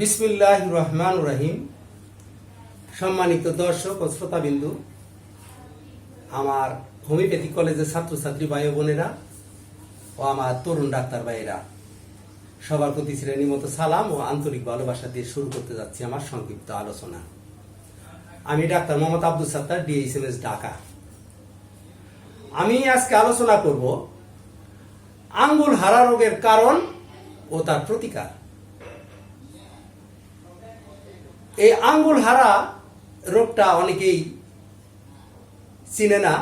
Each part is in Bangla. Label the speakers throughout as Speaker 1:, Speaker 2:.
Speaker 1: বিসমিল্লাহ রহমান রহিম। সম্মানিত দর্শক ও শ্রোতাবিন্দু, আমার হোমিওপ্যাথি কলেজের ছাত্রছাত্রী ভাই বোনেরা ও আমার তরুণ ডাক্তার ভাইয়েরা, সবার প্রতি শ্রেণির মতো সালাম ও আন্তরিক ভালোবাসা দিয়ে শুরু করতে যাচ্ছি আমার সংক্ষিপ্ত আলোচনা। আমি ডাক্তার মোহাম্মদ আব্দুল সাত্তার, ডিএইচএমএস ঢাকা। আমি আজকে আলোচনা করব আঙ্গুল হারা রোগের কারণ ও তার প্রতিকার। এই আঙ্গুল হারা রোগটা অনেকেই চিনে না।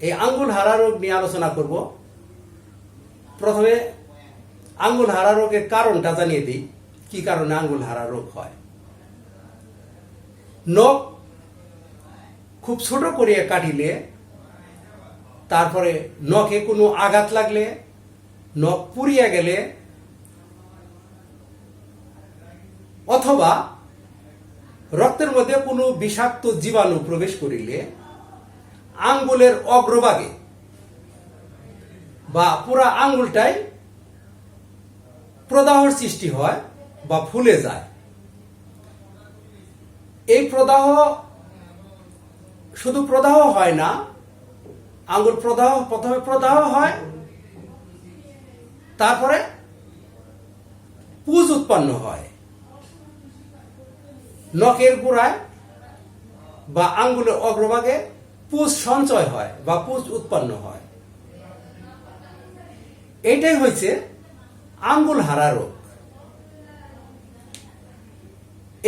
Speaker 1: এই আঙ্গুল হারা রোগ নিয়ে আলোচনা করব। প্রথমে আঙ্গুল হারা রোগের কারণটা জানিয়ে দিই। কি কারণে আঙ্গুল হারা রোগ হয়? নখ খুব ছোট করিয়া কাটিলে, তারপরে নখে কোনো আঘাত লাগলে, নখ পুড়িয়া গেলে অথবা রক্তের মধ্যে কোনো বিষাক্ত জীবাণু প্রবেশ করিলে আঙ্গুলের অগ্রভাগে বা পুরা আঙ্গুলটাই প্রদাহর সৃষ্টি হয় বা ফুলে যায়। এই প্রদাহ শুধু প্রদাহ হয় না, আঙ্গুল প্রদাহ, প্রথমে প্রদাহ হয়, তারপরে পুজ উৎপন্ন হয়। নখের গোড়ায় বা আঙ্গুলের অগ্রভাগে পুষ সঞ্চয় হয় বা পুষ উৎপন্ন হয়। এটাই হয়েছে আঙ্গুল হারা রোগ।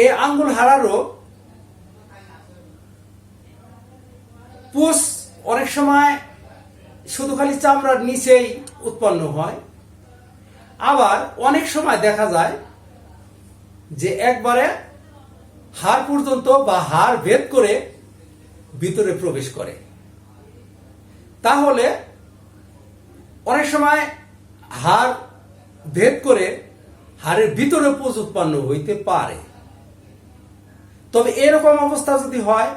Speaker 1: এই আঙ্গুল হারা রোগ পুষ অনেক সময় শুধু খালি চামড়ার নিচেই উৎপন্ন হয়। আবার অনেক সময় দেখা যায় যে একবারে হাড় পর্যন্ত বা হাড় ভেদ করে ভিতরে প্রবেশ করে। তাহলে অনেক সময় হাড় ভেদ করে হাড়ের ভিতরে পুজ উৎপন্ন হইতে পারে। তবে এরকম অবস্থা যদি হয়,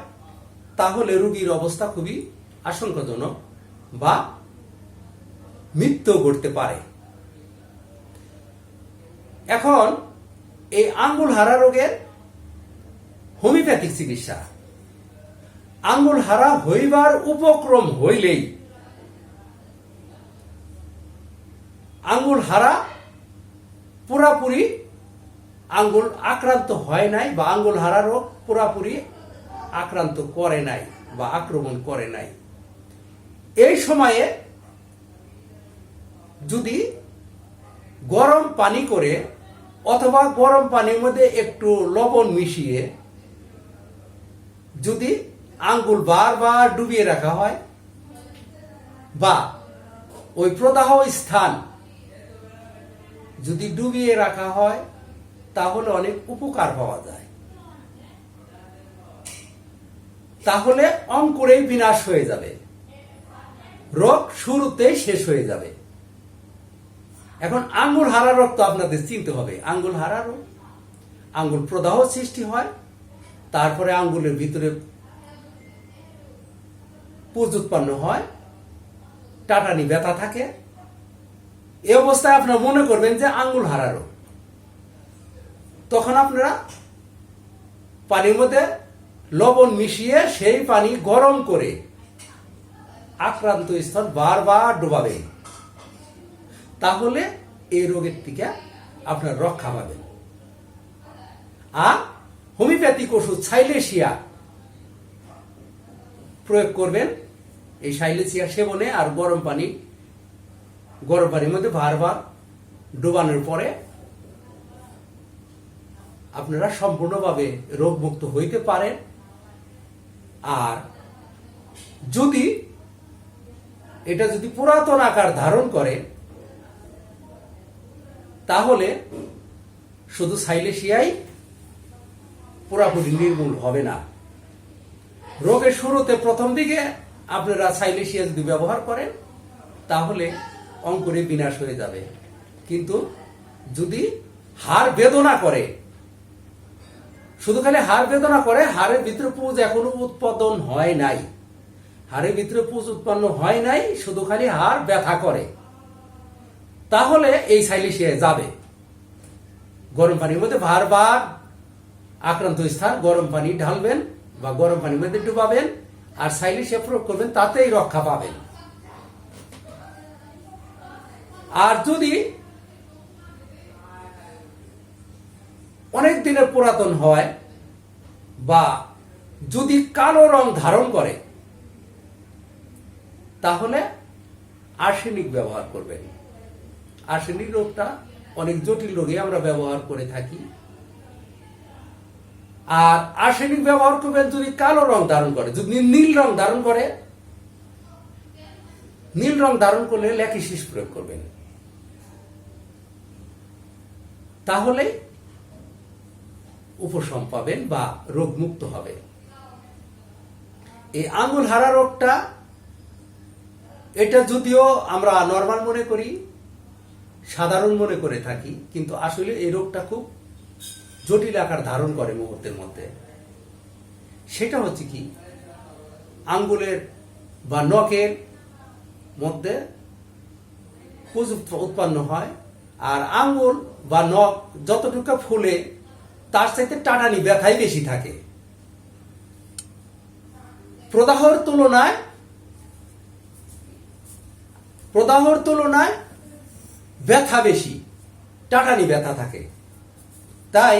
Speaker 1: তাহলে রুগীর অবস্থা খুবই আশঙ্কাজনক বা মৃত্যু ঘটতে পারে। এখন এই আঙ্গুল হারা রোগের হোমিওপ্যাথিক চিকিৎসা। আঙ্গুল হারা হইবার উপক্রম হইলেই আঙ্গুল হারা পুরাপুরি আঙ্গুল আক্রান্ত হয় নাই বা আঙ্গুল হারা রোগ পুরাপুরি আক্রান্ত করে নাই বা আক্রমণ করে নাই। এই সময়ে যদি গরম পানি করে অথবা গরম পানির মধ্যে একটু লবণ মিশিয়ে যদি আঙ্গুল বারবার ডুবিয়ে রাখা হয়, বা ওই প্রদাহ স্থান যদি ডুবিয়ে রাখা হয়, তাহলে অনেক উপকার পাওয়া যায়। তাহলে অঙ্কুরেই বিনাশ হয়ে যাবে। রোগ শুরুতেই শেষ হয়ে যাবে। এখন আঙ্গুল হারা রোগ তো আপনাদের চিনতে হবে। আঙ্গুল হারা রোগ। আঙ্গুল প্রদাহ সৃষ্টি হয়। তারপরে আঙ্গুলের ভিতরে পুজ উৎপন্ন হয়, টাটানি ব্যথা থাকে। এই অবস্থায় আপনারা মনে করবেন যে আঙ্গুল হারা তখন আপনারা পানির মধ্যে লবণ মিশিয়ে সেই পানি গরম করে আক্রান্ত স্থল বারবার ডোবাবে তাহলে এই রোগের থেকে আপনার রক্ষা পাবেন। আর হোমিওপ্যাথিক ওষুধ সাইলেশিয়া প্রয়োগ করবেন। এই সাইলেশিয়া সেবনে আর গরম পানি, গরম পানির মধ্যে বারবার ডোবানোর পরে আপনারা সম্পূর্ণভাবে রোগমুক্ত হইতে পারেন। আর যদি এটা যদি পুরাতন আকার ধারণ করে, তাহলে শুধু সাইলেশিয়াই পুরাপুরি নির্মূল হবে না। রোগের শুরুতে প্রথম দিকে আপনারা সাইলেশিয়া যদি ব্যবহার করেন, তাহলে অঙ্কুরে বিনাশ হয়ে যাবে। কিন্তু যদি হার বেদনা করে, শুধু খালি হার বেদনা করে, হাড়ের ভিতরে পুজ এখনও উৎপাদন হয় নাই। হাড়ের ভিতরে পুজ উৎপন্ন হয় নাই, শুধু খালি হাড় ব্যথা করে। তাহলে এই সাইলেশিয়ায় যাবে। গরম পানির মধ্যে বারবার আক্রান্ত স্থান, গরম পানি ঢালবেন বা গরম পানির মধ্যে ডুবাবেন, আর সাইলি সে প্রয়োগ করবেন, তাতেই রক্ষা পাবেন। আর যদি অনেক দিনের পুরাতন হয় বা যদি কালো রং ধারণ করে, তাহলে আর্সেনিক ব্যবহার করবেন। আর্সেনিক রোগটা অনেক জটিল রোগে আমরা ব্যবহার করে থাকি। আর আর্সেনিক ব্যবহার করবেন যদি কালো রং ধারণ করে, যদি নীল রং ধারণ করে, নীল রং ধারণ করলে ল্যাকিসিস প্রয়োগ করবেন। তাহলে উপশম পাবেন বা রোগমুক্ত হবে। এই আঙুল হারা রোগটা, এটা যদিও আমরা নর্মাল মনে করি, সাধারণ মনে করে থাকি, কিন্তু আসলে এই রোগটা খুব জটিল আকার ধারণ করে মুহূর্তের মধ্যে। সেটা হচ্ছে কি, আঙ্গুলের বা নখের মধ্যে পুজ উৎপন্ন হয়, আর আঙ্গুল বা নখ যতটুকু ফুলে, তার সাথে টানানি ব্যথাই বেশি থাকে। প্রদাহর তুলনায় প্রদাহর তুলনায় ব্যথা বেশি টাটানি ব্যথা থাকে। তাই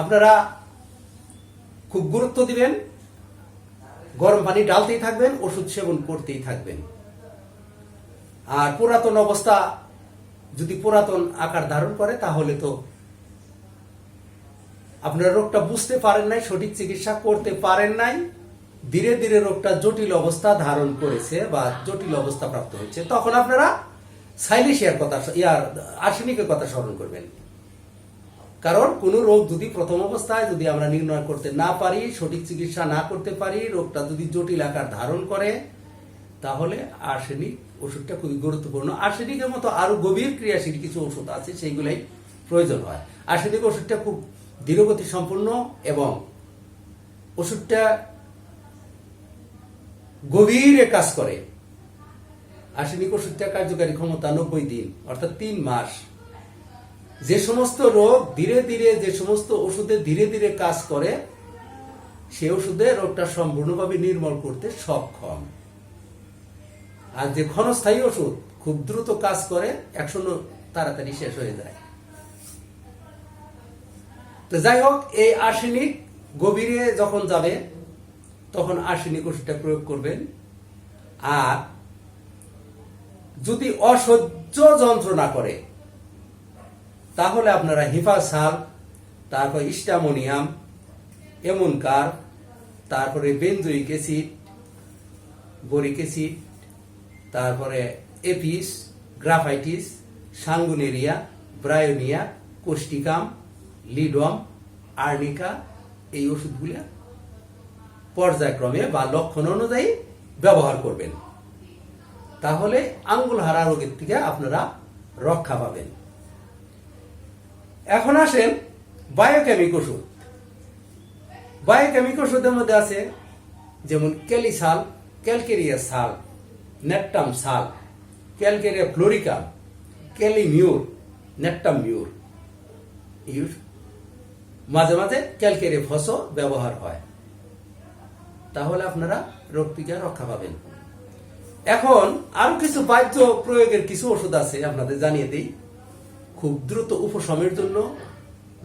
Speaker 1: আপনারা খুব গুরুত্ব দিবেন, গরম পানি ডালতেই থাকবেন, ওষুধ সেবন করতেই থাকবেন। আর পুরাতন অবস্থা যদি পুরাতন আকার ধারণ করে, তাহলে তো আপনারা রোগটা বুঝতে পারেন নাই, সঠিক চিকিৎসা করতে পারেন নাই, ধীরে ধীরে রোগটা জটিল অবস্থা ধারণ করেছে বা জটিল অবস্থা প্রাপ্ত হচ্ছে তখন আপনারা সাইলিশিয়ার কথা, ইয়ার আর্সেনিকের কথা স্মরণ করবেন। কারণ কোন রোগ যদি প্রথম অবস্থায় যদি আমরা নির্ণয় করতে না পারি, সঠিক চিকিৎসা না করতে পারি, রোগটা যদি জটিল আকার ধারণ করে, তাহলে আর্সেনিক ওষুধটা খুবই গুরুত্বপূর্ণ। আর্সেনিকের মতো আরও গভীর ক্রিয়াশীল কিছু ওষুধ আছে, সেইগুলাই প্রয়োজন হয়। আর্সেনিক ওষুধটা খুব ধীরগতি সম্পূর্ণ এবং ওষুধটা গভীরে কাজ করে। আর্সেনিক ওষুধটা কার্যকারী ক্ষমতা নব্বই দিন, অর্থাৎ তিন মাস। যে সমস্ত রোগ ধীরে ধীরে, যে সমস্ত ওষুধে ধীরে ধীরে কাজ করে, সে ওষুধে রোগটা সম্পূর্ণভাবে নির্মূল করতে সক্ষম। আর যে ক্ষণস্থায়ী ওষুধ খুব দ্রুত কাজ করে একশো তাড়াতাড়ি শেষ হয়ে যায়। তো যাই হোক, এই আর্সেনিক গভীরে যখন যাবে, তখন আর্সেনিক ওষুধটা প্রয়োগ করবেন। আর যদি অসহ্য যন্ত্রণা করে তাহলে আপনারা হিফাসাল তারপর ইস্টামোনিয়াম এমনকার তারপরে বেনজোইক অ্যাসিড বরিক অ্যাসিড তারপরে apis, graphites, sanguinaria, bryonia, causticum, ledum, arnica, এই ওষুধগুলা পর্যায়ক্রমে বা লক্ষণ অনুযায়ী ব্যবহার করবেন। তাহলে আঙ্গুল হারা রোগের থেকে আপনারা রক্ষা পাবেন। এখন আসেন বায়োকেমিক ওষুধ। বায়োকেমিক ওষুধের মধ্যে আছে যেমন ক্যালিসাল, calcarea sal natrum sal, calcarea fluorica kali mur natrum mur your মাঝে মাঝে ক্যালকেরিয়া ফসও ব্যবহার হয়। তাহলে আপনারা রোগ থেকে রক্ষা পাবেন। এখন আরও কিছু বাহ্য প্রয়োগের কিছু ওষুধ আছে, আপনাদের জানিয়ে দিই। খুব দ্রুত উপশমের জন্য,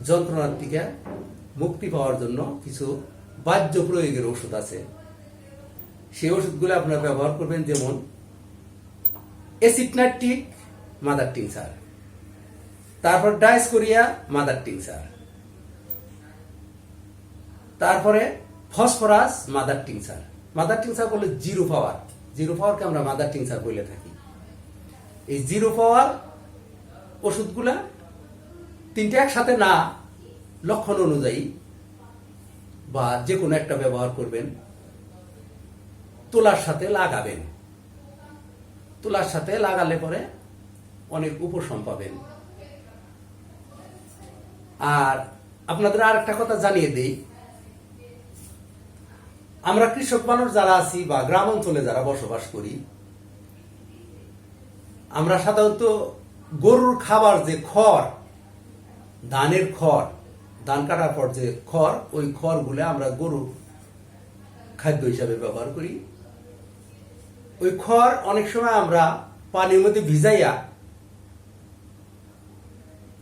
Speaker 1: যন্ত্রণার থেকে মুক্তি পাওয়ার জন্য কিছু বাহ্য প্রয়োগের ওষুধ আছে। সেই ওষুধগুলো আপনারা ব্যবহার করবেন, যেমন এসিটনাটিক মাদার টিংসার তারপর ডাইসকোরিয়া মাদার টিংসার তারপরে phosphorus mother tincture mother tincture বলে জিরো পাওয়ার। জিরো পাওয়ারকে আমরা মাদার টিংসার বলে থাকি। এই জিরো পাওয়ার ওষুধগুলা তিনটে একসাথে না, লক্ষণ অনুযায়ী বা যে কোনো একটা ব্যবহার করবেন। তোলার সাথে লাগাবেন। তোলার সাথে লাগালে পরে অনেক উপশম পাবেন। আর আপনাদের আর একটা কথা জানিয়ে দেই। আমরা কৃষক মানুষ যারা আছি বা গ্রাম অঞ্চলে যারা বসবাস করি, আমরা সাধারণত গরুর খাবার যে খড়, ধানের খড়, ধান কাটার পর যে খড়, ওই খড়গুলো আমরা গরু খাদ্য হিসাবে ব্যবহার করি। ওই খড় অনেক সময় আমরা পানির মধ্যে ভিজাইয়া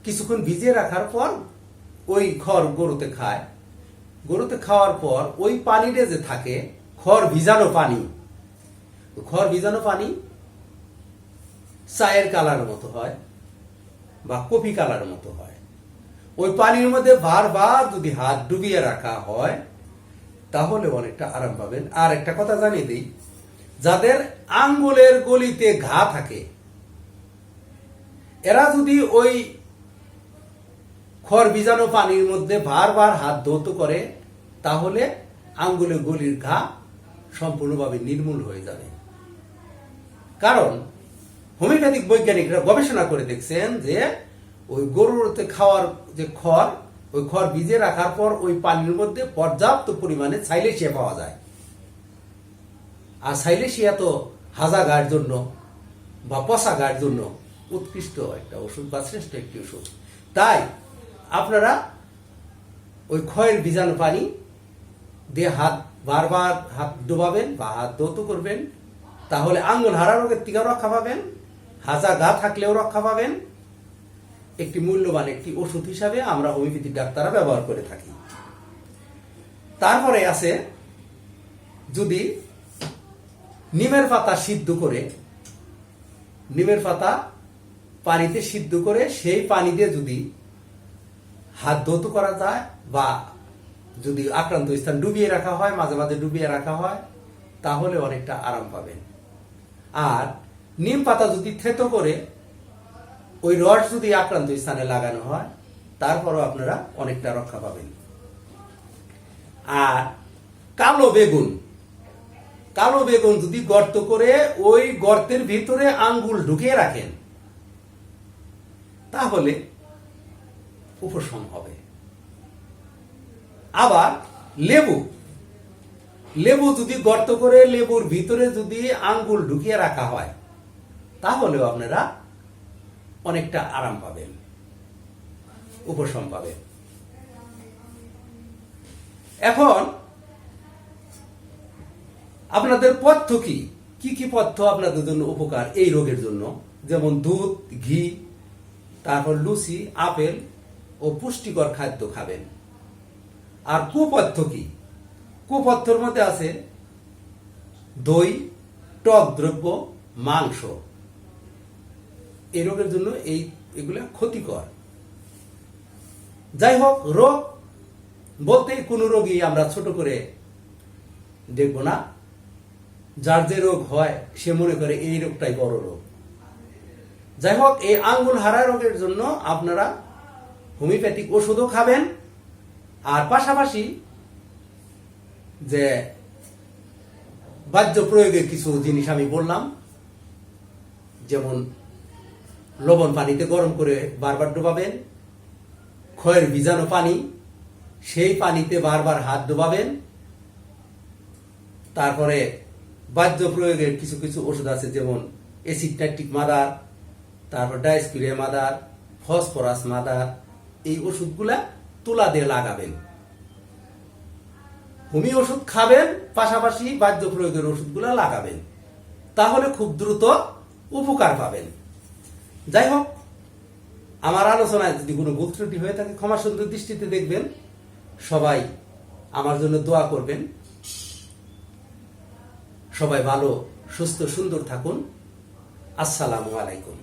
Speaker 1: কিছুক্ষণ ভিজিয়ে রাখার পর ওই খড় গরুতে খায়। গরুতে খাওয়ার পর ওই পানিটা যে থাকে, খড় ভিজানো পানি খড় ভিজানো পানি চায়ের কালার মতো হয় বা কফি কালার মতো হয়। ওই পানির মধ্যে বারবার যদি হাত ডুবিয়ে রাখা হয়, তাহলে অনেকটা আরাম পাবেন। আর একটা কথা জানিয়ে দিই, যাদের আঙ্গুলের গলিতে ঘা থাকে, এরা যদি ওই খড় ভিজানো পানির মধ্যে বারবার হাত ধৌত করে, তাহলে আঙ্গুলের গলির ঘা সম্পূর্ণভাবে নির্মূল হয়ে যাবে। কারণ হোমিওপ্যাথিক বৈজ্ঞানিকরা গবেষণা করে দেখছেন যে ওই গরুতে খাওয়ার যে খড়, ওই খড় ভিজে রাখার পর ওই পানির মধ্যে পর্যাপ্ত পরিমাণে সাইলেশিয়া পাওয়া যায়। আর সাইলেশিয়া তো হাজা গায়ের জন্য বা পচা গায়ের জন্য উৎকৃষ্ট একটা ওষুধ বা শ্রেষ্ঠ একটি ওষুধ। তাই আপনারা ওই ক্ষয়ের বীজাণু পানি দিয়ে হাত বারবার হাত ডোবাবেন বা হাত দৌত করবেন, তাহলে আঙ্গুল হারা রোগের থেকে রক্ষা পাবেন হাজা গা থাকলেও রক্ষা পাবেন। একটি মূল্যবান একটি ওষুধ হিসাবে আমরা হোমিওপ্যাথিক ডাক্তাররা ব্যবহার করে থাকি। তারপরে আছে, যদি নিমের পাতা সিদ্ধ করে, নিমের পাতা পানিতে সিদ্ধ করে সেই পানি দিয়ে যদি হাত ধৌত করা যায় বা যদি আক্রান্ত স্থান ডুবিয়ে রাখা হয়, মাঝে মাঝে ডুবিয়ে রাখা হয়, তাহলে অনেকটা আরাম পাবেন। আর নিম পাতা যদি থেতো করে, ওই রড যদি আক্রান্ত স্থানে লাগানো হয়, তারপরও আপনারা অনেকটা রক্ষা পাবেন। আর কালো বেগুন কালো বেগুন যদি গর্ত করে, ওই গর্তের ভিতরে আঙ্গুল ঢুকিয়ে রাখেন, তাহলে উপশম হবে। আবার লেবু লেবু যদি গর্ত করে, লেবুর ভিতরে যদি আঙ্গুল ঢুকিয়ে রাখা হয় তাহলেও আপনারা অনেকটা আরাম পাবেন, উপশম পাবেন। এখন, আপনাদের পথ্য কি? কি কি পথ্য আপনাদের জন্য উপকার এই রোগের জন্য? যেমন দুধ, ঘি, তারপর লুচি, আপেল ও পুষ্টিকর খাদ্য খাবেন। আর কুপথ্য কি? কুপথ্যর মধ্যে আছে দই, টক দ্রব্য, মাংস। এই রোগের জন্য এই এগুলা ক্ষতিকর। যাই হোক রোগ বলতে কোনো রোগী আমরা ছোট করে দেখব না। যার যে রোগ হয়, সে মনে করে এই রোগটাই বড় রোগ। যাই হোক এই আঙ্গুল হারা রোগের জন্য আপনারা হোমিওপ্যাথিক ওষুধও খাবেন। আর পাশাপাশি যে বাহ্য প্রয়োগের কিছু জিনিস আমি বললাম, যেমন লবণ পানিতে গরম করে বারবার ডোবাবেন। ক্ষয়ের বীজাণু পানি, সেই পানিতে বারবার হাত ডোবাবেন। তারপরে বাহ্য প্রয়োগের কিছু কিছু ওষুধ আছে, যেমন অ্যাসিড নাইট্রিক মাদার, তারপর ডাইসপিরিয়া মাদার ফসফরাস মাদার, এই ওষুধগুলা তুলা দিয়ে লাগাবেন। হোমি ওষুধ খাবেন, পাশাপাশি বাহ্য প্রয়োগের ওষুধগুলো লাগাবেন। তাহলে খুব দ্রুত উপকার পাবেন। যাই হোক আমার আলোচনায় যদি কোনো ভুল ত্রুটি হয়ে থাকে ক্ষমা সুন্দর দৃষ্টিতে দেখবেন, সবাই আমার জন্য দোয়া করবেন। সবাই ভালো, সুস্থ, সুন্দর থাকুন। আসসালামু আলাইকুম।